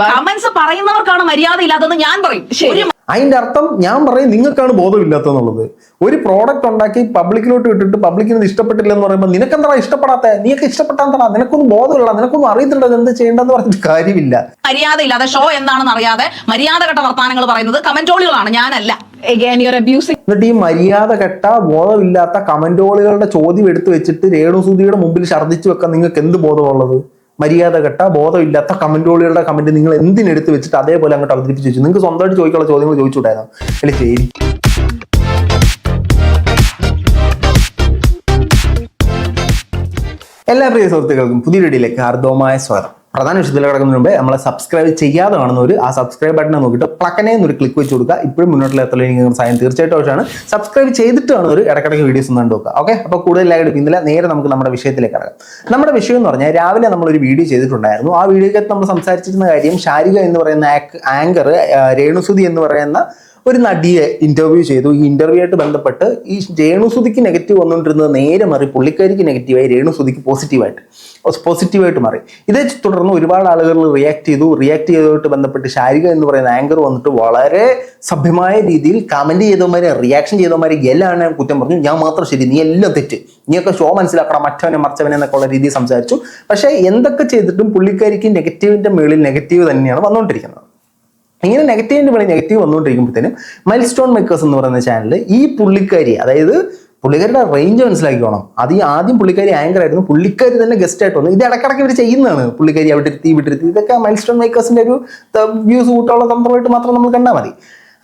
Comments പറയുന്നവർക്കാണ് മര്യാദ ഇല്ലാത്തതെന്ന് ഞാൻ പറയും. അതിന്റെ അർത്ഥം ഞാൻ പറയും നിങ്ങൾക്കാണ് ബോധമില്ലാത്തതെന്നുള്ളത്. ഒരു പ്രോഡക്റ്റ് ഉണ്ടാക്കി പബ്ലിക്കിലോട്ട് ഇട്ടിട്ട് പബ്ലിക്കിന് ഇഷ്ടപ്പെട്ടില്ല എന്ന് പറയുമ്പോൾ നിനക്കെന്താ ഇഷ്ടപ്പെടാത്ത? നിനക്ക് ഇഷ്ടപ്പെട്ടാന്തടാ നിനക്കൊന്നും ബോധമില്ല നിനക്കൊന്നും അറിയത്തില്ല എന്ത് ചെയ്യേണ്ടെന്ന് പറഞ്ഞിട്ട് കാര്യമില്ല. മര്യാദ ഇല്ലാതെ ഷോ എന്താണെന്ന് അറിയാതെ മര്യാദ കെട്ട വർത്താനങ്ങൾ പറയുന്നത് കമന്റോളികളാണ് ഞാനല്ല. Again you're abusing എന്നിട്ട് ഈ മര്യാദ കെട്ട ബോധമില്ലാത്ത കമന്റോളുകളുടെ ചോദ്യം എടുത്തു വെച്ചിട്ട് രേണുസുതിയുടെ മുമ്പിൽ ഛർദ്ദിച്ചു വെക്കാൻ നിങ്ങൾക്ക് എന്ത് ബോധമുള്ളത് മര്യാദ കെട്ട ബോധമില്ലാത്ത കമന്റുകളുടെ കമന്റ് നിങ്ങൾ എന്തിനെടുത്ത് വെച്ചിട്ട് അതേപോലെ അങ്ങോട്ട് അവതരിപ്പിച്ച് വെച്ചു? നിങ്ങൾക്ക് സ്വന്തമായിട്ട് ചോദിക്കാനുള്ള ചോദ്യങ്ങൾ ചോദിച്ചുണ്ടായിരുന്നു അല്ലെ ശരി. എല്ലാ പ്രിയ സുഹൃത്തുക്കൾക്കും പുതിയ വീഡിയോയിലേക്ക് ഹാർദവമായ സ്വാഗതം. പ്രധാന വിഷയത്തിൽ കിടക്കുന്നതിന് മുമ്പേ നമ്മളെ സബ്സ്ക്രൈബ് ചെയ്യാതെ കാണുന്നവർ ആ സബ്സ്ക്രൈബ് ബട്ടൺ നോക്കിയിട്ട് പ്ലക്കനെ എന്നൊരു ക്ലിക്ക് വെച്ച് കൊടുക്കുക. ഇപ്പോഴും മുന്നോട്ടുള്ള എത്ര നിങ്ങൾക്ക് സാധനം തീർച്ചയായിട്ടും ആവശ്യമാണ്. സബ്സ്ക്രൈബ് ചെയ്തിട്ട് കാണുന്നവർ ഇടക്കിടയ്ക്ക് വീഡിയോസ് ഒന്നും കണ്ടു നോക്കുക ഓക്കെ അപ്പോൾ കൂടുതലായിട്ട് ഇന്നലെ നേരെ നമുക്ക് നമ്മുടെ വിഷയത്തിലേക്ക് കിടക്കാം. നമ്മുടെ വിഷയം എന്ന് പറഞ്ഞാൽ രാവിലെ നമ്മളൊരു വീഡിയോ ചെയ്തിട്ടുണ്ടായിരുന്നു. ആ വീഡിയോക്കകത്ത് നമ്മൾ സംസാരിച്ചിരുന്ന കാര്യം ശാരിക എന്ന് പറയുന്ന ആങ്കർ രേണുസുതി എന്ന് പറയുന്ന ഒരു നടിയെ ഇന്റർവ്യൂ ചെയ്തു. ഈ ഇന്റർവ്യൂ ആയിട്ട് ബന്ധപ്പെട്ട് ഈ രേണുസുതിക്ക് നെഗറ്റീവ് വന്നുകൊണ്ടിരുന്നത് നേരെ മാറി പുള്ളിക്കാരിക്ക് നെഗറ്റീവായി രേണുസുതിക്ക് പോസിറ്റീവായിട്ട് പോസിറ്റീവായിട്ട് മാറി. ഇതേ തുടർന്ന് ഒരുപാട് ആളുകൾ റിയാക്ട് ചെയ്തു. റിയാക്ട് ചെയ്തതുമായിട്ട് ബന്ധപ്പെട്ട് ശാരിക എന്ന് പറയുന്ന ആങ്കർ വന്നിട്ട് വളരെ സഭ്യമായ രീതിയിൽ കമന്റ് ചെയ്തവന്മാരെ റിയാക്ഷൻ ചെയ്തവന്മാരെ എല്ലാം കുറ്റം പറഞ്ഞു. ഞാൻ മാത്രം ശരി നീ എല്ലാം തെറ്റ്. നീയൊക്കെ ഷോ മനസ്സിലാക്കണം മറ്റവനെ മറിച്ചവനെ എന്നൊക്കെ ഉള്ള രീതിയിൽ സംസാരിച്ചു. പക്ഷേ എന്തൊക്കെ ചെയ്തിട്ടും പുള്ളിക്കാരിക്ക് നെഗറ്റീവിന്റെ മേളിൽ നെഗറ്റീവ് തന്നെയാണ് വന്നുകൊണ്ടിരിക്കുന്നത്. ഇങ്ങനെ നെഗറ്റീവിന്റെ പണി നെഗറ്റീവ് വന്നുകൊണ്ടിരിക്കുമ്പോഴത്തേനും മൈൽ സ്റ്റോൺ മേക്കേഴ്സ് എന്ന് പറയുന്ന ചാനൽ ഈ പുള്ളിക്കാരി അതായത് പുള്ളിക്കാരിയുടെ റേഞ്ച് മനസ്സിലാക്കിക്കോണം. അത് ഈ ആദ്യം പുള്ളിക്കാരി ആങ്കർ ആയിരുന്നു. പുള്ളിക്കാരി തന്നെ ഗസ്റ്റ് ആയിട്ട് വന്നു. ഇത് ഇടക്കിടക്ക് ഇവർ ചെയ്യുന്നതാണ്. പുള്ളിക്കാരി അവിടെ ഇരുത്തി ഇവിടെ ഇരുത്തി. ഇതൊക്കെ മൈൽ സ്റ്റോൺ മേക്കേഴ്സിന്റെ ഒരു വ്യൂസ് കൂട്ടുള്ള തന്ത്രമായിട്ട് മാത്രം നമ്മൾ കണ്ടാൽ മതി.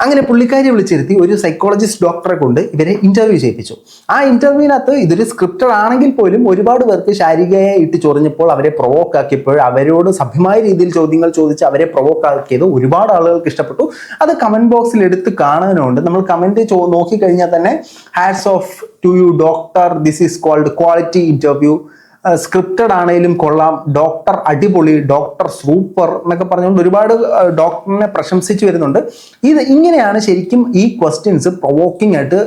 അങ്ങനെ പുള്ളിക്കാരി വിളിച്ചിരുത്തി ഒരു സൈക്കോളജിസ്റ്റ് ഡോക്ടറെ കൊണ്ട് ഇവരെ ഇന്റർവ്യൂ ചെയ്യിപ്പിച്ചു. ആ ഇന്റർവ്യൂവിനകത്ത് ഇതൊരു സ്ക്രിപ്റ്റഡ് ആണെങ്കിൽ പോലും ഒരുപാട് പേർക്ക് ശാരീരികയെ ഇട്ട് ചൊറിഞ്ഞപ്പോൾ അവരെ പ്രൊവോക്ക് ആക്കിയപ്പോൾ അവരോട് സഭ്യമായ രീതിയിൽ ചോദ്യങ്ങൾ ചോദിച്ച് അവരെ പ്രൊവോക്ക് ആക്കിയത് ഒരുപാട് ആളുകൾക്ക് ഇഷ്ടപ്പെട്ടു. അത് കമന്റ് ബോക്സിൽ എടുത്ത് കാണാനുണ്ട് നമ്മൾ കമന്റ് നോക്കിക്കഴിഞ്ഞാൽ തന്നെ hats off to you doctor this is called quality interview scripted ആണെങ്കിലും കൊള്ളാം. ഡോക്ടർ അടിപൊളി ഡോക്ടർ സൂപ്പർ എന്നൊക്കെ പറഞ്ഞുകൊണ്ട് ഒരുപാട് ഡോക്ടറിനെ പ്രശംസിച്ചു വരുന്നുണ്ട്. ഇത് ഇങ്ങനെയാണ് ശരിക്കും ഈ ക്വസ്റ്റ്യൻസ് പ്രൊവോക്കിംഗ് ആയിട്ട്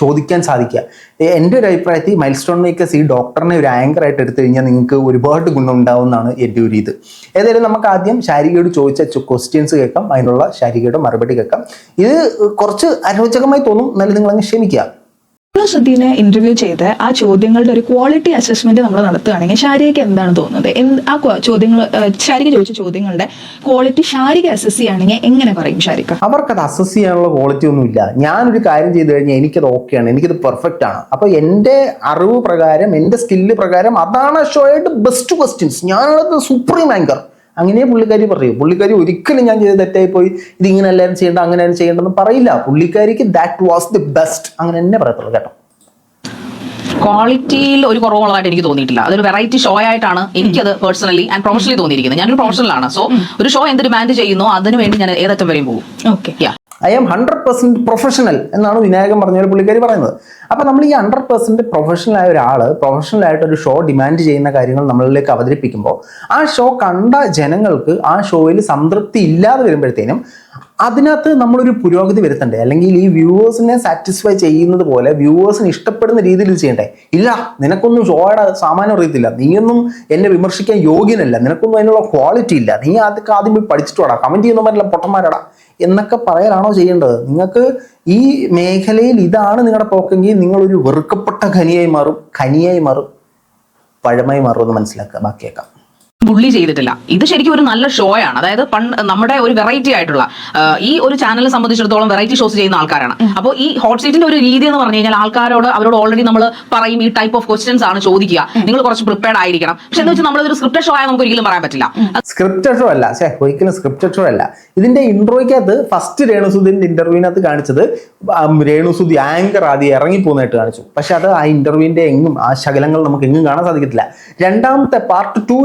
ചോദിക്കാൻ സാധിക്കുക. എന്റെ ഒരു അഭിപ്രായത്തിൽ മൈൽ സ്റ്റോൺ മേക്കേഴ്സ് ഈ ഡോക്ടറിനെ ഒരു ആങ്കർ ആയിട്ട് എടുത്തു കഴിഞ്ഞാൽ നിങ്ങൾക്ക് ഒരുപാട് ഗുണം ഉണ്ടാവുമെന്നാണ് എന്റെ ഒരു ഇത്. ഏതായാലും നമുക്ക് ആദ്യം ശാരികയോട് ചോദിച്ച ക്വസ്റ്റ്യൻസ് കേൾക്കാം. അതിനുള്ള ശാരികയുടെ മറുപടി കേൾക്കാം. ഇത് കുറച്ച് അരോചകമായി തോന്നും. എന്നാലും നിങ്ങളങ്ങ് ക്ഷമിക്കുക. സുധീനെ ഇന്റർവ്യൂ ചെയ്ത് ആ ചോദ്യങ്ങളുടെ ഒരു ക്വാളിറ്റി അസസ്മെന്റ് നമ്മൾ നടത്തുകയാണെങ്കിൽ ശാരികയ്ക്ക് എന്താണ് തോന്നുന്നത്? ആ ചോദ്യങ്ങൾ ശാരിക ചോദിച്ച ചോദ്യങ്ങളുടെ ക്വാളിറ്റി ശാരിക അസസ് ചെയ്യുകയാണെങ്കിൽ എങ്ങനെ പറയും ശാരിക അവർക്കത് അസസ് ചെയ്യാനുള്ള ക്വാളിറ്റി ഒന്നുമില്ല ഞാനൊരു കാര്യം ചെയ്തു കഴിഞ്ഞാൽ എനിക്കത് ഓക്കെയാണ് എനിക്കത് പെർഫെക്റ്റ് ആണ്. അപ്പൊ എന്റെ അറിവ് പ്രകാരം എന്റെ സ്കില്ല് പ്രകാരം അതാണ് ഷോ ബെസ്റ്റ് ക്വസ്റ്റ്യൻസ് ഞാനുള്ളത് സുപ്രീം ആങ്കർ അങ്ങനെ പുള്ളിക്കാരി പറയൂ. പുള്ളിക്കാരി ഒരിക്കലും ഞാൻ ചെയ്ത് തെറ്റായി പോയി ഇത് ഇങ്ങനെ എല്ലാവരും ചെയ്യേണ്ട അങ്ങനെ ചെയ്യേണ്ടെന്ന് പറയില്ല. പുള്ളിക്കാരിക്ക് ദാറ്റ് വാസ് ദി ബെസ്റ്റ് അങ്ങനെ തന്നെ പറയത്തുള്ളൂ കേട്ടോ. ക്വാളിറ്റിയിൽ ഒരു കുറവുള്ളതായിട്ട് എനിക്ക് തോന്നിയിട്ടില്ല. അതൊരു വെറൈറ്റി ഷോ ആയിട്ടാണ് എനിക്കത് പേഴ്സണലി ആൻഡ് പ്രൊഫഷണലി തോന്നിയിരിക്കുന്നത്. ഞാനൊരു പ്രൊഫഷണലാണ് സോ ഒരു ഷോ എന്ത് ഡിമാൻഡ് ചെയ്യുന്നു അതിനുവേണ്ടി ഞാൻ ഏതറ്റം വരെയും പോകും. Okay. I am hundred percent professional എന്നാണ് വിനായകൻ പറഞ്ഞ ഒരു പുള്ളിക്കാരി പറയുന്നത്. അപ്പോൾ നമ്മൾ ഈ ഹൺഡ്രഡ് പെർസെന്റ് പ്രൊഫഷണൽ ആയ ഒരാൾ പ്രൊഫഷണൽ ആയിട്ട് ഒരു ഷോ ഡിമാൻഡ് ചെയ്യുന്ന കാര്യങ്ങൾ നമ്മളിലേക്ക് അവതരിപ്പിക്കുമ്പോൾ ആ ഷോ കണ്ട ജനങ്ങൾക്ക് ആ ഷോയിൽ സംതൃപ്തി ഇല്ലാതെ വരുമ്പോഴത്തേനും അതിനകത്ത് നമ്മളൊരു പുരോഗതി വരുത്തണ്ടേ? അല്ലെങ്കിൽ ഈ വ്യൂവേഴ്സിനെ സാറ്റിസ്ഫൈ ചെയ്യുന്നത് പോലെ വ്യൂവേഴ്സിന് ഇഷ്ടപ്പെടുന്ന രീതിയിൽ ചെയ്യണ്ടേ? ഇല്ല നിനക്കൊന്നും ഷോയുടെ സാമാനം അറിയത്തില്ല. നീയൊന്നും എന്നെ വിമർശിക്കാൻ യോഗ്യനല്ല. നിനക്കൊന്നും അതിനുള്ള ക്വാളിറ്റി ഇല്ല. നീ അതൊക്കെ ആദ്യം പോയി പഠിച്ചിട്ട് വാടാ. കമന്റ് ചെയ്യുന്നവരല്ല പൊട്ടന്മാരടാ. എന്നൊക്കെ പറയലാണോ ചെയ്യേണ്ടത്? നിങ്ങൾക്ക് ഈ മേഖലയിൽ ഇതാണ് നിങ്ങളുടെ പോക്കെങ്കിൽ നിങ്ങളൊരു വെറുക്കപ്പെട്ട ഖനിയായി മാറും. ഖനിയായി മാറും. പഴമായി മാറും എന്ന് മനസ്സിലാക്കുക ബാക്കിയേക്കാം. ബുള്ളി ചെയ്തിട്ടില്ല. ഇത് ശരിക്കും ഒരു നല്ല ഷോ ആണ്. അതായത് പണ്ട് നമ്മുടെ ഒരു വെറൈറ്റി ആയിട്ടുള്ള ഈ ഒരു ചാനലിനെ സംബന്ധിച്ചിടത്തോളം വെറൈറ്റി ഷോസ് ചെയ്യുന്ന ആൾക്കാരാണ്. അപ്പോൾ ഈ ഹോട്ട് സീറ്റിന്റെ ഒരു രീതി എന്ന് പറഞ്ഞു കഴിഞ്ഞാൽ ആൾക്കാരോട് അവരോട് ഓൾറെഡി നമ്മൾ പറയും ഈ ടൈപ്പ് ഓഫ് ക്വസ്റ്റ്യൻസ് ആണ് ചോദിക്കുക. നിങ്ങൾ കുറച്ച് പ്രിപ്പയർഡ് ആയിരിക്കണം. പക്ഷെ എന്ന് വെച്ചാൽ നമ്മളൊരു സ്ക്രിപ്റ്റ് ഷോ ആയ നമുക്ക് ഒരിക്കലും പറയാൻ പറ്റില്ല. സ്ക്രിപ്റ്റ് ഷോ അല്ല. ശേ ഒരിക്കലും സ്ക്രിപ്റ്റ് ഷോ അല്ല. ഇതിന്റെ ഇൻട്രോയ്ക്കകത്ത് ഫസ്റ്റ് രേണുസുദിന്റെ ഇന്റർവ്യൂവിനകത്ത് കാണിച്ചത് രേണുസുദി ആങ്കർ ആദ്യം ഇറങ്ങി പോകുന്നതായിട്ട് കാണിച്ചു. പക്ഷെ അത് ആ ഇന്റർവ്യൂവിന്റെ എങ്ങും ആ ശകലങ്ങൾ നമുക്ക് എങ്ങും കാണാൻ സാധിക്കത്തില്ല. രണ്ടാമത്തെ പാർട്ട് ടു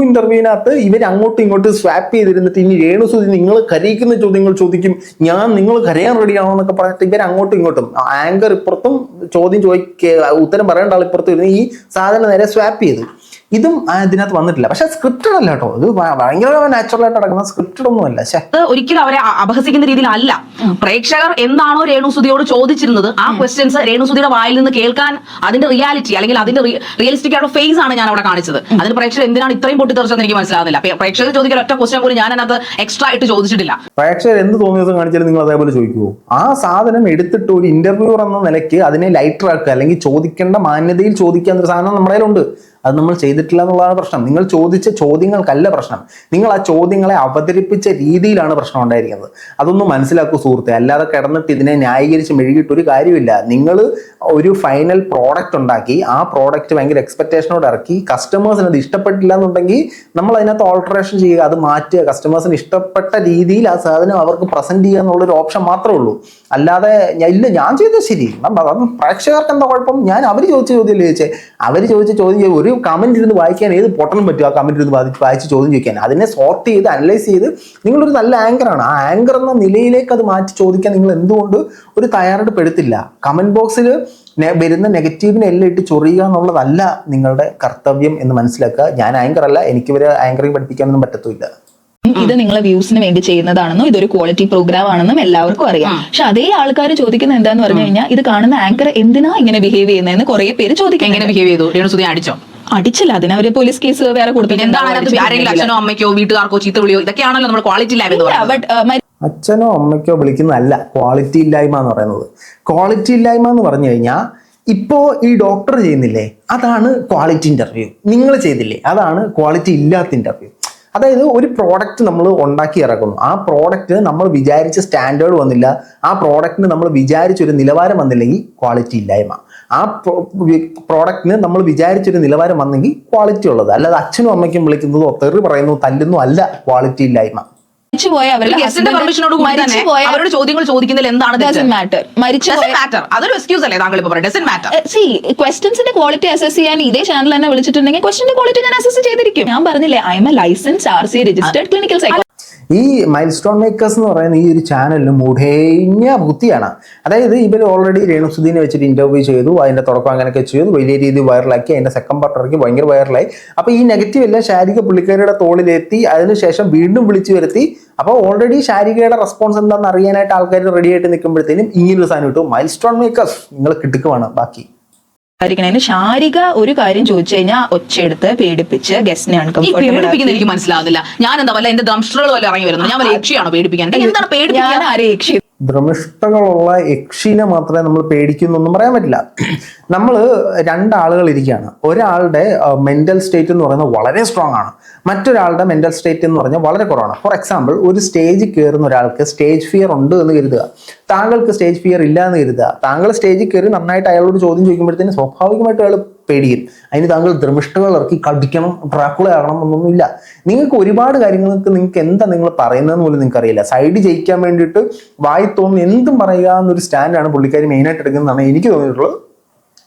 ഇന്റർവ്യൂവിനകത്ത് ഇവർ അങ്ങോട്ടും ഇങ്ങോട്ടും സ്വാപ്പ് ചെയ്തിരുന്നിട്ട് ഇനി രേണുസുദി നിങ്ങൾ കരയിക്കുന്ന ചോദ്യങ്ങൾ ചോദിക്കും. ഞാൻ നിങ്ങൾ കരയാൻ റെഡിയാണോ എന്നൊക്കെ പറഞ്ഞിട്ട് ഇവർ അങ്ങോട്ടും ഇങ്ങോട്ടും ആങ്കർ ഇപ്പുറത്തും ചോദ്യം ചോദിക്കുക ഉത്തരം പറയേണ്ട ആൾ ഇപ്പുറത്തും ഇരുന്ന് ഈ സാധനം നേരെ സ്വാപ്പ് ചെയ്തു. ഇതും ആ, ഇതിനകത്ത് വന്നിട്ടില്ല. പക്ഷെ സ്ക്രിപ്റ്റഡ് അല്ല കേട്ടോ. ഇത് ഭയങ്കര നാച്ചുറൽ ആയിട്ട് നടക്കുന്ന സ്ക്രിപ്റ്റഡ് ഒന്നും അല്ല. ഒരിക്കലും അവരെ അപഹസിക്കുന്ന രീതിയിലല്ല പ്രേക്ഷകർ എന്താണോ രേണുസുതിയോട് ചോദിച്ചിരുന്നത് ആ ക്വസ്റ്റ്യൻസ് രേണുസുതിയുടെ വായിൽ നിന്ന് കേൾക്കാൻ അതിന്റെ റിയാലിറ്റി അല്ലെങ്കിൽ അതിന്റെ റിയലിസ്റ്റിക് ആയിട്ടുള്ള ഫേസ് ആണ് ഞാൻ അവിടെ കാണിച്ചത് അതിന് പ്രേക്ഷകർ എന്തിനാണ് ഇത്രയും പൊട്ടിത്തെറിച്ചതെന്ന് എനിക്ക് മനസ്സിലാകുന്നില്ല പ്രേക്ഷകർ ചോദിക്കുന്ന ഒറ്റ ക്വസ്റ്റ്യൻ പോലും ഞാൻ അതിനകത്ത് എക്സ്ട്രാ ആയിട്ട് ചോദിച്ചിട്ടില്ല. പ്രേക്ഷകർ എന്ത് തോന്നിയത് കാണിച്ചാലും നിങ്ങൾ അതേപോലെ ചോദിക്കുമോ ആ സാധനം എടുത്തിട്ട് ഒരു ഇന്റർവ്യൂർ എന്ന നിലയ്ക്ക് അതിനെ ലൈറ്റർ ആക്കുക അല്ലെങ്കിൽ ചോദിക്കേണ്ട മാന്യതയിൽ ചോദിക്കാൻ ഒരു സാധനം നമ്മുടെ കയ്യിലുണ്ട്. അത് നമ്മൾ ചെയ്തിട്ടില്ല എന്നുള്ളതാണ് പ്രശ്നം. നിങ്ങൾ ചോദിച്ച ചോദ്യങ്ങൾക്കല്ല പ്രശ്നം. നിങ്ങൾ ആ ചോദ്യങ്ങളെ അവതരിപ്പിച്ച രീതിയിലാണ് പ്രശ്നം ഉണ്ടായിരിക്കുന്നത്. അതൊന്നും മനസ്സിലാക്കൂ സുഹൃത്തെ. അല്ലാതെ കിടന്നിട്ട് ഇതിനെ ന്യായീകരിച്ച് മെഴുകിയിട്ട് ഒരു കാര്യമില്ല നിങ്ങൾ ഒരു ഫൈനൽ പ്രോഡക്റ്റ് ഉണ്ടാക്കി ആ പ്രോഡക്റ്റ് ഭയങ്കര എക്സ്പെക്റ്റേഷനോട് ഇറക്കി കസ്റ്റമേഴ്സിന് അത് ഇഷ്ടപ്പെട്ടില്ല എന്നുണ്ടെങ്കിൽ നമ്മൾ അതിനകത്ത് ഓൾട്ടറേഷൻ ചെയ്യുക അത് മാറ്റുക കസ്റ്റമേഴ്സിന് ഇഷ്ടപ്പെട്ട രീതിയിൽ ആ സാധനം അവർക്ക് പ്രസന്റ് ചെയ്യുക എന്നുള്ളൊരു ഓപ്ഷൻ മാത്രമേ ഉള്ളൂ. അല്ലാതെ ഇല്ല ഞാൻ ചെയ്തത് ശരി. പ്രേക്ഷകർക്ക് എന്താ കുഴപ്പം? ഞാൻ അവർ ചോദിച്ച ചോദ്യമല്ലേ ചോദിച്ചേ? അവർ ചോദിച്ച ചോദ്യം ചെയ്യും. ഒരു കമന്റ് ഇരുന്ന് വായിക്കാൻ ഏത് പൊട്ടനും പറ്റും ആ കമന്റ് ഇരുന്ന് വായിച്ച് വായിച്ച് ചോദ്യം ചോദിക്കാൻ. അതിനെ സോർട്ട് ചെയ്ത് അനലൈസ് ചെയ്ത് നിങ്ങളൊരു നല്ല ആങ്കറാണ് ആ ആങ്കർ എന്ന നിലയിലേക്ക് അത് മാറ്റി ചോദിക്കാൻ നിങ്ങൾ എന്തുകൊണ്ട് ഒരു തയ്യാറെടുപ്പ് എടുത്തില്ല കമന്റ് ബോക്സിൽ വരുന്ന നെഗറ്റീവിനെ എല്ലാം ഇട്ട് ചൊറിയുക എന്നുള്ളതല്ല നിങ്ങളുടെ കർത്തവ്യം എന്ന് മനസ്സിലാക്കുക. ഞാൻ ആങ്കർ അല്ല. എനിക്ക് ഇവരെ ആങ്കറിംഗ് പഠിപ്പിക്കാനൊന്നും പറ്റത്തില്ല ഇത് നിങ്ങളെ വ്യൂസിന് വേണ്ടി ചെയ്യുന്നതാണെന്നും ഇതൊരു ക്വാളിറ്റി പ്രോഗ്രാം ആണെന്നും എല്ലാവർക്കും അറിയാം. പക്ഷെ അതേ ആൾക്കാർ ചോദിക്കുന്ന എന്താന്ന് പറഞ്ഞു കഴിഞ്ഞാൽ ഇത് കാണുന്ന ആങ്കർ എന്തിനാ ഇങ്ങനെ ബിഹേവ് ചെയ്യുന്നതെന്ന് കുറെ പേര് എങ്ങനെ ചോദിക്കുന്നുണ്ട് ബിഹേവ് ചെയ്തു? രേണുസുതി അടിച്ചോ? അടിച്ചില്ല. അതിന് അവർ പോലീസ് കേസ് വേറെ അച്ഛനോ അമ്മയ്ക്കോ വീട്ടുകാർക്കോ ചീത്ത വിളിയോ? ഇതൊക്കെയാണല്ലോ നമ്മൾ ക്വാളിറ്റി ലാബ് എന്ന് പറയുന്നത്. ബട്ട് അച്ഛനോ അമ്മയ്ക്കോ വിളിക്കുന്നതല്ല ക്വാളിറ്റി ഇല്ലായ്മ എന്ന് പറയുന്നത്. ക്വാളിറ്റി ഇല്ലായ്മ എന്ന് പറഞ്ഞു കഴിഞ്ഞാൽ ഇപ്പോൾ ഈ ഡോക്ടർ ചെയ്യുന്നില്ലേ? അതാണ് ക്വാളിറ്റി ഇന്റർവ്യൂ നിങ്ങൾ ചെയ്തില്ലേ? അതാണ് ക്വാളിറ്റി ഇല്ലാത്ത ഇന്റർവ്യൂ അതായത് ഒരു പ്രോഡക്റ്റ് നമ്മൾ ഉണ്ടാക്കി ഇറക്കുന്നു. ആ പ്രോഡക്റ്റ് നമ്മൾ വിചാരിച്ച സ്റ്റാൻഡേർഡ് വന്നില്ല. ആ പ്രോഡക്റ്റിന് നമ്മൾ വിചാരിച്ച ഒരു നിലവാരം വന്നില്ലെങ്കിൽ ക്വാളിറ്റി ഇല്ലായ്മ. ആ പ്രോഡക്റ്റിന് നമ്മൾ വിചാരിച്ചൊരു നിലവാരം വന്നെങ്കിൽ ക്വാളിറ്റി ഉള്ളത്. അല്ലാതെ അച്ഛനും അമ്മയ്ക്കും വിളിക്കുന്നതോ തെറി പറയുന്നതോ തല്ലുന്നോ അല്ല ക്വാളിറ്റി ഇല്ലായ്മ. മരിച്ചുപോയ അവരുടെ ഗസ്റ്റിന്റെ പെർമിഷനോട് കൂടി തന്നെ അവരോട് ചോദ്യങ്ങൾ ചോദിക്കുന്നതിൽ എന്താണ് ഡസൻ മാറ്റർ മരിച്ചുപോയ മാറ്റർ അതൊരു എക്സ്ക്യൂസ് അല്ലേ താങ്കൾ ഇപ്പൊ പറയുന്നത്. ഡസൻ മാറ്റർ സി ക്വസ്റ്റ്യൻസിന്റെ ക്വാളിറ്റി അസസ് ചെയ്യാൻ ഇതേ ചാനൽ തന്നെ വിളിച്ചിട്ടുണ്ടെങ്കിൽ ക്വസ്റ്റിന്റെ ക്വാളിറ്റി ഞാൻ അസസ് ചെയ്തിരിക്കും. ഞാൻ പറഞ്ഞില്ലേ I am a license R C registered clinical psycho ഈ മൈൽ സ്റ്റോൺ മേക്കേഴ്സ് എന്ന് പറയുന്ന ഈ ഒരു ചാനലിന് മുടേഞ്ഞ ബുദ്ധിയാണ്. അതായത് ഇവർ ഓൾറെഡി രേണുസുദ്ദീനെ വെച്ചിട്ട് ഇന്റർവ്യൂ ചെയ്തു അതിന്റെ തുടക്കം അങ്ങനെയൊക്കെ ചെയ്തു വലിയ രീതിയിൽ വൈറലാക്കി അതിന്റെ സെക്കൻഡ് പാർട്ട് ഇറക്കി ഭയങ്കര വൈറലായി അപ്പോൾ ഈ നെഗറ്റീവ് എല്ലാം ശാരിക പുള്ളിക്കാരിയുടെ തോളിലെത്തി അതിനുശേഷം വീണ്ടും വിളിച്ചു വരുത്തി. അപ്പോൾ ഓൾറെഡി ശാരികയുടെ റെസ്പോൺസ് എന്താണെന്ന് അറിയാനായിട്ട് ആൾക്കാർ റെഡി ആയിട്ട് നിൽക്കുമ്പോഴത്തേനും ഇങ്ങനൊരു സാധനം കിട്ടും മൈൽ സ്റ്റോൺ മേക്കേഴ്സ് നിങ്ങൾ കിട്ടുക്കുവാണ് ബാക്കി. ആയിരിക്കണേന് ശാരിക ഒരു കാര്യം ചോദിച്ചു കഴിഞ്ഞാൽ ഒച്ചയെടുത്ത് പേടിപ്പിച്ച് ഗസ്റ്റിനെ ഈ അൺകംഫർട്ടബിൾ പേടിപ്പിക്കുന്ന എനിക്ക് മനസ്സിലാവുന്നില്ല. ഞാൻ എന്താ വല്ല എന്റെ ദംഷ്ടറുകൾ വല്ല ഇറങ്ങി വരുന്നു? ഞാൻ വല്ല യക്ഷിയാണോ പേടിപ്പിക്കാൻ? എന്താണ് ഞാൻ പേടിപ്പിക്കാൻ ആരെ യക്ഷി ഭ്രമിഷ്ടകളുള്ള യക്ഷിനെ മാത്രമേ നമ്മൾ പേടിക്കുന്നൊന്നും പറയാൻ പറ്റില്ല. നമ്മൾ രണ്ടാളുകൾ ഇരിക്കുകയാണ്. ഒരാളുടെ മെന്റൽ സ്റ്റേറ്റ് എന്ന് പറയുന്നത് വളരെ സ്ട്രോങ് ആണ്. മറ്റൊരാളുടെ മെന്റൽ സ്റ്റേറ്റ് എന്ന് പറഞ്ഞാൽ വളരെ കുറവാണ്. ഫോർ എക്സാമ്പിൾ ഒരു സ്റ്റേജിൽ കയറുന്ന ഒരാൾക്ക് സ്റ്റേജ് ഫിയർ ഉണ്ട് എന്ന് കരുതുക. താങ്കൾക്ക് സ്റ്റേജ് ഫിയർ ഇല്ല എന്ന് കരുതുക. താങ്കൾ സ്റ്റേജിൽ കയറി നന്നായിട്ട് അയാളോട് ചോദ്യം ചോദിക്കുമ്പോഴത്തേന് സ്വാഭാവികമായിട്ട് അയാൾ പേടിക്കും അതിന് താങ്കൾ ധർമ്മിഷ്ഠകൾ ഇറക്കി കടിക്കണം ഡ്രാക്കുള ആകണം എന്നൊന്നുമില്ല. നിങ്ങൾക്ക് ഒരുപാട് കാര്യങ്ങൾക്ക് നിങ്ങൾക്ക് എന്താ നിങ്ങൾ പറയുന്നതെന്ന് പോലും നിങ്ങൾക്ക് അറിയില്ല സൈഡ് ജയിക്കാൻ വേണ്ടിയിട്ട് വായി തോന്നുന്നു എന്തും പറയുക എന്നൊരു സ്റ്റാൻഡാണ് പുള്ളിക്കാരി മെയിനായിട്ട് എടുക്കുന്നതാണ് എനിക്ക് തോന്നിയിട്ടുള്ളത്.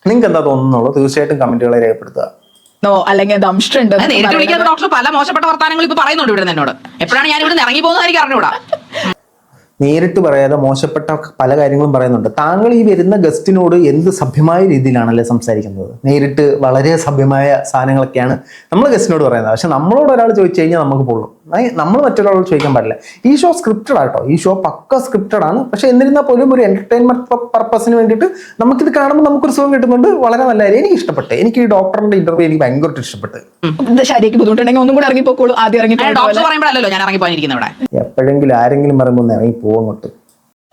നിങ്ങൾക്ക് എന്താ തോന്നുന്നുള്ളൂ തീർച്ചയായിട്ടും കമന്റുകളെ രേഖപ്പെടുത്തുക. അല്ലെങ്കിൽ ഉണ്ട് ഡോക്ടർ പല മോശപ്പെട്ട വർത്താനങ്ങൾ ഇപ്പൊ പറയുന്നുണ്ട് ഇവിടെ എന്നോട്. എപ്പോഴാണ് ഞാൻ ഇവിടെ ഇറങ്ങി പോകുന്നത് എനിക്ക് അറിഞ്ഞൂടാ നേരിട്ട് പറയാതെ മോശപ്പെട്ട പല കാര്യങ്ങളും പറയുന്നുണ്ട്. താങ്കൾ ഈ വരുന്ന ഗസ്റ്റിനോട് എന്ത് സഭ്യമായ രീതിയിലാണല്ലേ സംസാരിക്കുന്നത്? നേരിട്ട് വളരെ സഭ്യമായ സാധനങ്ങളൊക്കെയാണ് നമ്മൾ ഗസ്റ്റിനോട് പറയുന്നത്. പക്ഷെ നമ്മളോട് ഒരാൾ ചോദിച്ചു കഴിഞ്ഞാൽ നമുക്ക് പൊള്ളും. നമ്മൾ മറ്റൊരാളോട് ചോദിക്കാൻ പാടില്ല. ഈ ഷോ സ്ക്രിപ്റ്റഡ് ആട്ടോ. ഈ ഷോ പക്ക സ്ക്രിപ്റ്റഡ് ആണ്. പക്ഷെ എന്നിരുന്നാൽ പോലും ഒരു എന്റർടൈൻമെന്റ് പർപ്പസിന് വേണ്ടിയിട്ട് നമുക്കിത് കാണുമ്പോൾ നമുക്കൊരു സുഖം കിട്ടുന്നുണ്ട്. വളരെ നല്ല കാര്യം. എനിക്ക് ഇഷ്ടപ്പെട്ടു. എനിക്ക് ഈ ഡോക്ടറിന്റെ ഇന്റർവ്യൂ എനിക്ക് ഭയങ്കരമായിട്ട് ഇഷ്ടപ്പെട്ടു. ശരിക്ക് ബുദ്ധിമുട്ടുണ്ടെങ്കിൽ ഒന്നും കൂടെ ഇറങ്ങിപ്പോക്കോളൂ. ആദ്യം ഇറങ്ങി ഡോക്ടർ പറയുമ്പോഴല്ലോ ഞാൻ ഇറങ്ങി പോയിരിക്കുന്നത് ഇവിടെ. എപ്പോഴെങ്കിലും ആരെങ്കിലും പറയുമ്പോൾ ഒന്ന് ഇറങ്ങി പോകുന്നുണ്ട്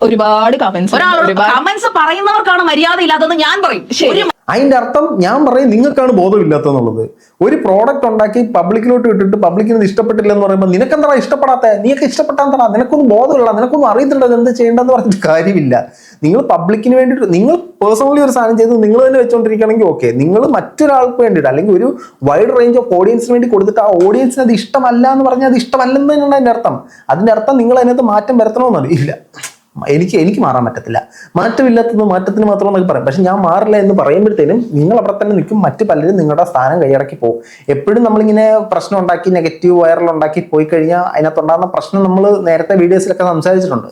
ഒരുപാട് കമന്റ്സ് ഒരാളോട് കമന്റ്സ് പറയുന്നവർക്കാണ് മര്യാദ ഇല്ലാത്തതെന്ന് ഞാൻ പറയും. ശരി. അതിന്റെ അർത്ഥം ഞാൻ പറയും നിങ്ങൾക്കാണ് ബോധമില്ലാത്തതെന്നുള്ളത്. ഒരു പ്രോഡക്റ്റ് ഉണ്ടാക്കി പബ്ലിക്കിലോട്ട് ഇട്ടിട്ട് പബ്ലിക്കിന് ഇഷ്ടപ്പെട്ടില്ല എന്ന് പറയുമ്പോൾ നിനക്കെന്താ ഇഷ്ടപ്പെടാത്ത? നീയൊക്കെ ഇഷ്ടപ്പെട്ടാന്തടാ നിനക്കൊന്നും ബോധമില്ല നിനക്കൊന്നും അറിയത്തില്ല എന്ത് ചെയ്യേണ്ടതെന്ന് പറഞ്ഞിട്ട് കാര്യമില്ല. നിങ്ങൾ പബ്ലിക്കിന് വേണ്ടിയിട്ട് നിങ്ങൾ പേഴ്സണലി ഒരു സാധനം ചെയ്ത് നിങ്ങൾ തന്നെ വെച്ചോണ്ടിരിക്കുകയാണെങ്കിൽ ഓക്കെ നിങ്ങൾ മറ്റൊരാൾക്ക് വേണ്ടിയിട്ട് അല്ലെങ്കിൽ ഒരു വൈഡ് റേഞ്ച് ഓഫ് ഓഡിയൻസിന് വേണ്ടി കൊടുത്തിട്ട് ആ ഓഡിയൻസിന് അത് ഇഷ്ടമല്ല എന്ന് പറഞ്ഞാൽ അത് ഇഷ്ടമല്ലെന്ന് തന്നെയാണ് അതിന്റെ അർത്ഥം. അതിന്റെ അർത്ഥം നിങ്ങൾ അതിനകത്ത് മാറ്റം വരുത്തണമെന്നാണ് ഇല്ല എനിക്ക് എനിക്ക് മാറാൻ പറ്റത്തില്ല. മാറ്റമില്ലാത്തത് മാറ്റത്തിന് മാത്രം എന്നൊക്കെ പറയാം. പക്ഷെ ഞാൻ മാറില്ല എന്ന് പറയുമ്പോഴത്തേനും നിങ്ങൾ അവിടെ തന്നെ നിൽക്കും. മറ്റു പലരും നിങ്ങളുടെ സ്ഥാനം കൈയടക്കി പോകും. എപ്പോഴും നമ്മളിങ്ങനെ പ്രശ്നം ഉണ്ടാക്കി നെഗറ്റീവ് വൈറൽ ഉണ്ടാക്കി പോയി കഴിഞ്ഞാൽ അതിനകത്തുണ്ടാകുന്ന പ്രശ്നം നമ്മൾ നേരത്തെ വീഡിയോസിലൊക്കെ സംസാരിച്ചിട്ടുണ്ട്.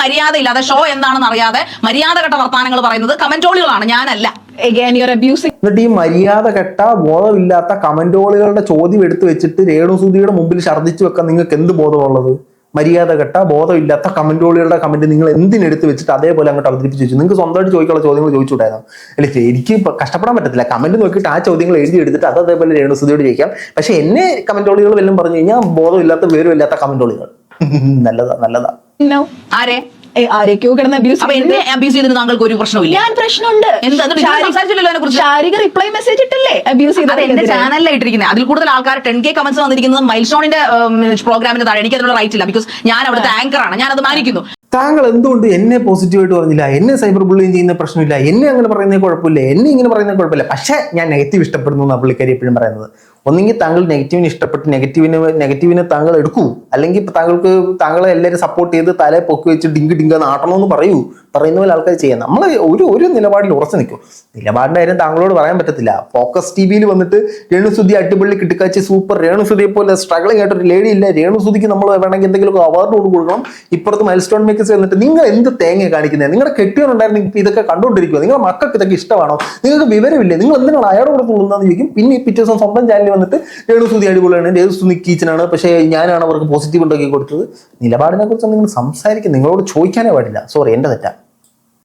മര്യാദ ഇല്ലാതെ ഷോ എന്താണെന്ന് അറിയാതെ മര്യാദ കെട്ട വർത്തമാനങ്ങൾ പറയുന്നത് കമന്റോളികളാണ് ഞാനല്ല. Again you're abusing എന്നിട്ട് ഈ മര്യാദ കെട്ട ബോധമില്ലാത്ത കമന്റോളുകളുടെ ചോദ്യം എടുത്തു വെച്ചിട്ട് രേണുസുതിയുടെ മുമ്പിൽ ഛർദ്ദിച്ചു വെക്കാൻ നിങ്ങൾക്ക് എന്ത് ബോധമുള്ളത് മര്യാദ കെട്ട ബോധമില്ലാത്ത കമന്റുകളുടെ കമന്റ് നിങ്ങൾ എന്തിനെടുത്ത് വെച്ചിട്ട് അതേപോലെ അങ്ങോട്ട് അവതരിപ്പിച്ച് വെച്ചു നിങ്ങൾക്ക് സ്വന്തമായിട്ട് ചോദിക്കാനുള്ള ചോദ്യങ്ങൾ ചോദിച്ചുകൂടായിരുന്നു? അല്ലെ എനിക്ക് കഷ്ടപ്പെടാൻ പറ്റത്തില്ല. കമന്റ് നോക്കിയിട്ട് ആ ചോദ്യങ്ങൾ എഴുതി എടുത്തിട്ട് അത് അതേപോലെ രേണുസുതിയോട് ചോദിക്കാം. പക്ഷെ എന്നെ കമന്റോളികൾ വല്ലതും പറഞ്ഞു കഴിഞ്ഞാൽ ബോധമില്ലാത്ത വിവരമില്ലാത്ത കമന്റോളികൾ നല്ലതാ നല്ലതാ. ആരെ? ആരൊക്കെയോ കിടന്ന് അബ്യൂസ് അപ്പൊ എന്നെ അബ്യൂസ് ചെയ്തിട്ട് താങ്കൾക്ക് ഒരു പ്രശ്നമില്ല ഞാൻ പ്രശ്നമുണ്ട്. സംസാരിച്ചില്ലല്ലോ റിപ്ലൈ മെസ്സേജ് ഇട്ടല്ലേ? അബ്യൂസ് എന്റെ ചാനലിലാണ് ഇട്ടിരിക്കുന്നത് അതിൽ കൂടുതൽ ആൾക്കാർ ടെൻ കെ കമന്റ്സ് വന്നിരിക്കുന്നത് മൈൽസ്റ്റോണിന്റെ പ്രോഗ്രാമിന്റെ പ്രോഗ്രാമിന് താഴെ. എനിക്ക് അതിനുള്ള റൈറ്റ് ഇല്ല. ബിക്കോസ് ഞാൻ അവിടുത്തെ ആങ്കർ ആണ്. ഞാൻ അത് മാനിക്കുന്നു. താങ്കൾ എന്തുകൊണ്ട് എന്നെ പോസിറ്റീവായിട്ട് പറഞ്ഞില്ല? എന്നെ സൈബർ ബുള്ളിങ് ചെയ്യുന്ന പ്രശ്നമില്ല. എന്നെ അങ്ങനെ പറയുന്നത് കുഴപ്പമില്ല. എന്നെ ഇങ്ങനെ പറയുന്നത് കുഴപ്പമില്ല. പക്ഷേ ഞാൻ നെഗറ്റീവ് ഇഷ്ടപ്പെടുന്നു എന്നാണ് പുള്ളിക്കാരി എപ്പോഴും പറയുന്നത്. ഒന്നെങ്കിൽ താങ്കൾ നെഗറ്റീവിനെ ഇഷ്ടപ്പെട്ട് നെഗറ്റീവിന് നെഗറ്റീവിനെ താങ്കൾ എടുക്കൂ. അല്ലെങ്കിൽ താങ്കൾക്ക് താങ്കളെ എല്ലാവരും സപ്പോർട്ട് ചെയ്ത് തലയെ പൊക്കി വെച്ച് ഡിങ്ക് ഡിങ്ക് നാട്ടണമെന്ന് പറയൂ. പറയുന്ന പോലെ ആൾക്കാർ ചെയ്യാം നമ്മൾ ഒരു ഒരു നിലപാടിൽ ഉറച്ചു നിൽക്കും. നിലപാടിന്റെ കാര്യം താങ്കളോട് പറയാൻ പറ്റത്തില്ല. ഫോക്കസ് ടി വിയിൽ വന്നിട്ട് രേണുസുതി അടിപൊളി കിട്ടിക്കാച്ചി സൂപ്പർ രേണുസുതിയെ പോലെ സ്ട്രഗിളിംഗ് ആയിട്ട് ഒരു ലേഡി ഇല്ല. രേണുസുതിക്ക് നമ്മൾ വേണമെങ്കിൽ എന്തെങ്കിലും അവാർഡ് കൊണ്ട് കൊടുക്കണം. ഇപ്പുറത്ത് മൈൽ സ്റ്റോൺ മേക്കേഴ്സ് വന്നിട്ട് നിങ്ങൾ എന്ത് തേങ്ങ കാണിക്കുന്നത് നിങ്ങളുടെ കെട്ടിയവരുണ്ടായിരുന്നു ഇതൊക്കെ കണ്ടുകൊണ്ടിരിക്കുക നിങ്ങളുടെ മക്കൾക്ക് ഇതൊക്കെ ഇഷ്ടമാണോ? നിങ്ങൾക്ക് വിവരമില്ലേ? നിങ്ങൾ എന്തിനാണ് അയാളോട് കൂടെ തുള്ളുന്നതെന്ന് ചോദിക്കും. പിന്നെ ഈ പിറ്റേ ദിവസം സ്വന്തം ചാനലിൽ വന്നിട്ട് രേണുസുതി അടിപൊളിയാണ്. രേണുസുതി കീച്ചനാണ്. പക്ഷേ ഞാനാണ് അവർക്ക് പോസിറ്റീവ് ഉണ്ടാക്കി കൊടുത്തത്. നിലപാടിനെ കുറിച്ച് നിങ്ങൾ സംസാരിക്കും. നിങ്ങളോട് ചോദിക്കാനേ പാടില്ല. സോറി എന്റെ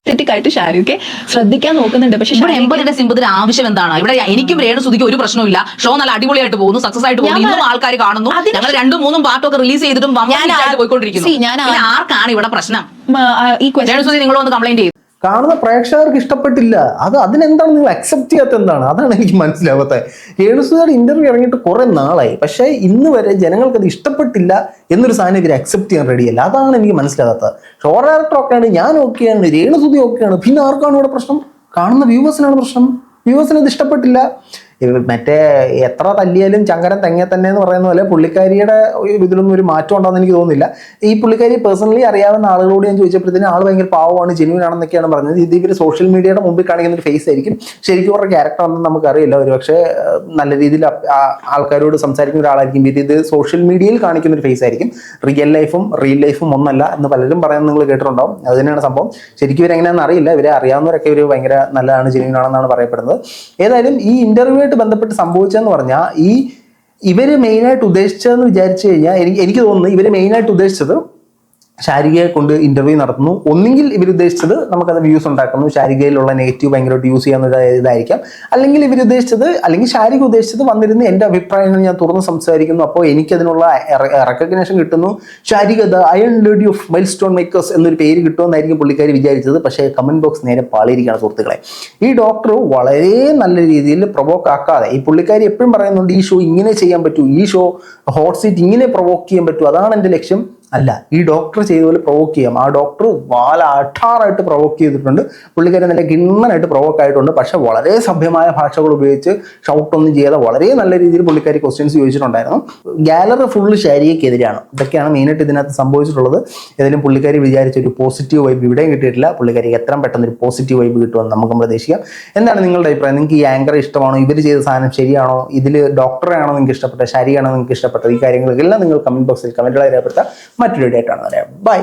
തെറ്റാ ആയിട്ട് ഷാരൂഖെ ശ്രദ്ധിക്കാൻ നോക്കുന്നുണ്ട്. പക്ഷെ എൺപതിന്റെ സിമ്പതിന് ആവശ്യം എന്താണ്? ഇവിടെ എനിക്കും രേണു സുധിക്ക് ഒരു പ്രശ്നമില്ല ഷോ നല്ല അടിപൊളിയായിട്ട് പോകുന്നു സക്സസ് ആയിട്ട് പോകുന്നു. ഇന്നും ആൾക്കാർ കാണുന്നു. ഞങ്ങൾ രണ്ടും മൂന്നും പാട്ടൊക്കെ റിലീസ് ചെയ്തിട്ടും പോയിക്കൊണ്ടിരിക്കുന്നു. ആർക്കാണ് ഇവിടെ പ്രശ്നം? ഈ രേണു സുധി നിങ്ങളൊന്ന് കംപ്ലൈന്റ് ചെയ്തു കാണുന്ന പ്രേക്ഷകർക്ക് ഇഷ്ടപ്പെട്ടില്ല. അത് അതിനെന്താണ് നിങ്ങൾ അക്സെപ്റ്റ് ചെയ്യാത്ത എന്താണ്? അതാണ് എനിക്ക് മനസ്സിലാവാത്തത്. രേണുസുധയുടെ ഇന്റർവ്യൂ ഇറങ്ങിയിട്ട് കുറെ നാളായി. പക്ഷേ ഇന്ന് വരെ ജനങ്ങൾക്ക് അത് ഇഷ്ടപ്പെട്ടില്ല എന്നൊരു സാധനം ഇവർ അക്സെപ്റ്റ് ചെയ്യാൻ റെഡിയല്ല അതാണ് എനിക്ക് മനസ്സിലാകാത്തത്. ഷോർ ഡയറക്ടർ ഒക്കെയാണ് ഞാൻ ഓക്കെയാണ് രേണുസുതി ഓക്കെയാണ് പിന്നെ ആർക്കാണ് ഇവിടെ പ്രശ്നം? കാണുന്ന വ്യൂവേഴ്സിനാണ് പ്രശ്നം. വ്യൂവേഴ്സിന് ഇത് ഇഷ്ടപ്പെട്ടില്ല. മറ്റേ എത്ര തല്ലിയാലും ചങ്കരൻ തെങ്ങ തന്നെ എന്ന് പറയുന്ന പോലെ പുള്ളിക്കാരിയുടെ ഇതിലൊന്നും ഒരു മാറ്റം ഉണ്ടോന്ന് എനിക്ക് തോന്നുന്നില്ല. ഈ പുള്ളിക്കാരി പേഴ്സണലി അറിയാവുന്ന ആളുകളോട് ഞാൻ ചോദിച്ചപ്പോഴത്തേന് ആൾ ഭയങ്കര പാവമാണ് ജെനുവിൻ ആണെന്നൊക്കെയാണ് പറഞ്ഞത്. ഇത് ഇവർ സോഷ്യൽ മീഡിയയുടെ മുമ്പിൽ കാണിക്കുന്ന ഒരു ഫേസ് ആയിരിക്കും. ശരിക്കും അവരുടെ ക്യാരക്ടർ ഒന്നും നമുക്കറിയില്ല. ഒരു പക്ഷേ നല്ല രീതിയിൽ ആൾക്കാരോട് സംസാരിക്കുന്ന ഒരാളായിരിക്കും. ഇത് ഇത് സോഷ്യൽ മീഡിയയിൽ കാണിക്കുന്ന ഒരു ഫേസ് ആയിരിക്കും. റിയൽ ലൈഫും റിയൽ ലൈഫും ഒന്നല്ല എന്ന് പലരും പറയുന്നത് നിങ്ങൾ കേട്ടിട്ടുണ്ടാവും. അത് തന്നെയാണ് സംഭവം. ശരിക്കും ഇവരെങ്ങനെയാണെന്ന് അറിയില്ല. ഇവരെ അറിയാവുന്നവരൊക്കെ ഇവർ ഭയങ്കര നല്ലതാണ് ജെനുവിൻ ആണെന്നാണ് പറയപ്പെടുന്നത്. ഏതായാലും ഈ ഇന്റർവ്യൂ ആയിട്ട് ബന്ധപ്പെട്ട് സംഭവിച്ചതെന്ന് പറഞ്ഞാൽ ഈ ഇവർ മെയിനായിട്ട് ഉദ്ദേശിച്ചതെന്ന് വിചാരിച്ചു കഴിഞ്ഞാൽ എനിക്ക് തോന്നുന്നു ഇവർ മെയിനായിട്ട് ഉദ്ദേശിച്ചത് ശാരികയെ കൊണ്ട് ഇന്റർവ്യൂ നടത്തുന്നു. ഒന്നുകിൽ ഇവർ ഉദ്ദേശിച്ചത് നമുക്കത് വ്യൂസ് ഉണ്ടാക്കുന്നു. ശാരികയിലുള്ള നെഗറ്റീവ് ഭയങ്കരമായിട്ട് യൂസ് ചെയ്യാവുന്ന ഇതായിരിക്കാം. അല്ലെങ്കിൽ ഇവർ ഉദ്ദേശിച്ചത് അല്ലെങ്കിൽ ശാരിക ഉദ്ദേശിച്ചത് വന്നിരുന്ന്. എന്റെ അഭിപ്രായങ്ങൾ ഞാൻ തുറന്ന് സംസാരിക്കുന്നു. അപ്പോൾ എനിക്കതിനുള്ള റെക്കഗ്നേഷൻ കിട്ടുന്നു. Sarika the iron lady of milestone makers എന്നൊരു പേര് കിട്ടുമെന്നായിരിക്കും പുള്ളിക്കാർ വിചാരിച്ചത്. പക്ഷേ കമന്റ് ബോക്സ് നേരെ പാളിയിരിക്കുകയാണ് സുഹൃത്തുക്കളെ. ഈ ഡോക്ടർ വളരെ നല്ല രീതിയിൽ പ്രൊവോക്ക് ആക്കാതെ ഈ പുള്ളിക്കാരി എപ്പോഴും പറയുന്നുണ്ട് ഈ ഷോ ഇങ്ങനെ ചെയ്യാൻ പറ്റൂ. ഈ ഷോ ഹോട്ട് സീറ്റ് ഇങ്ങനെ പ്രൊവോക്ക് ചെയ്യാൻ പറ്റൂ. അതാണ് എന്റെ ലക്ഷ്യം. അല്ല ഈ ഡോക്ടർ ചെയ്ത പോലെ പ്രൊവോക്ക് ചെയ്യാം. ആ ഡോക്ടർ വാല അഠാറായിട്ട് പ്രൊവോക്ക് ചെയ്തിട്ടുണ്ട്. പുള്ളിക്കാരൻ നല്ല ഗിണ്ണനായിട്ട് പ്രൊവോക്ക് ആയിട്ടുണ്ട്. പക്ഷെ വളരെ സഭ്യമായ ഭാഷകൾ ഉപയോഗിച്ച് ഷൗട്ട് ഒന്നും ചെയ്യാതെ വളരെ നല്ല രീതിയിൽ പുള്ളിക്കാരി ക്വസ്റ്റ്യൻസ് ചോദിച്ചിട്ടുണ്ടായിരുന്നു. ഗാലറി ഫുള്ള് ശാരികക്കെതിരെയാണ് ഇതൊക്കെയാണ് മെയിനായിട്ട് ഇതിനകത്ത് സംഭവിച്ചിട്ടുള്ളത്. ഏതെങ്കിലും പുള്ളിക്കാരി വിചാരിച്ച ഒരു പോസിറ്റീവ് വൈബ് ഇവിടെയും കിട്ടിയിട്ടില്ല. പുള്ളിക്കാരിക്ക് എത്രയും പെട്ടെന്ന് ഒരു പോസിറ്റീവ് വൈബ് കിട്ടുമെന്ന് നമുക്ക് പ്രതീക്ഷിക്കാം. എന്താണ് നിങ്ങളുടെ അഭിപ്രായം? നിങ്ങൾക്ക് ഈ ആങ്കർ ഇഷ്ടമാണോ? ഇവർ ചെയ്ത സാധനം ശരിയാണോ? ഇതിൽ ഡോക്ടറെ ആണോ നിങ്ങൾക്ക് ഇഷ്ടപ്പെട്ടത്? ശരിയാണോ നിങ്ങൾക്ക് ഇഷ്ടപ്പെട്ടത്? ഈ കാര്യങ്ങളെല്ലാം നിങ്ങൾ കമന്റ് ബോക്സിൽ കമന്റുകളായി രേഖപ്പെടുത്താം മറ്റൊരു ഡേറ്റ് ആണ് ബൈ.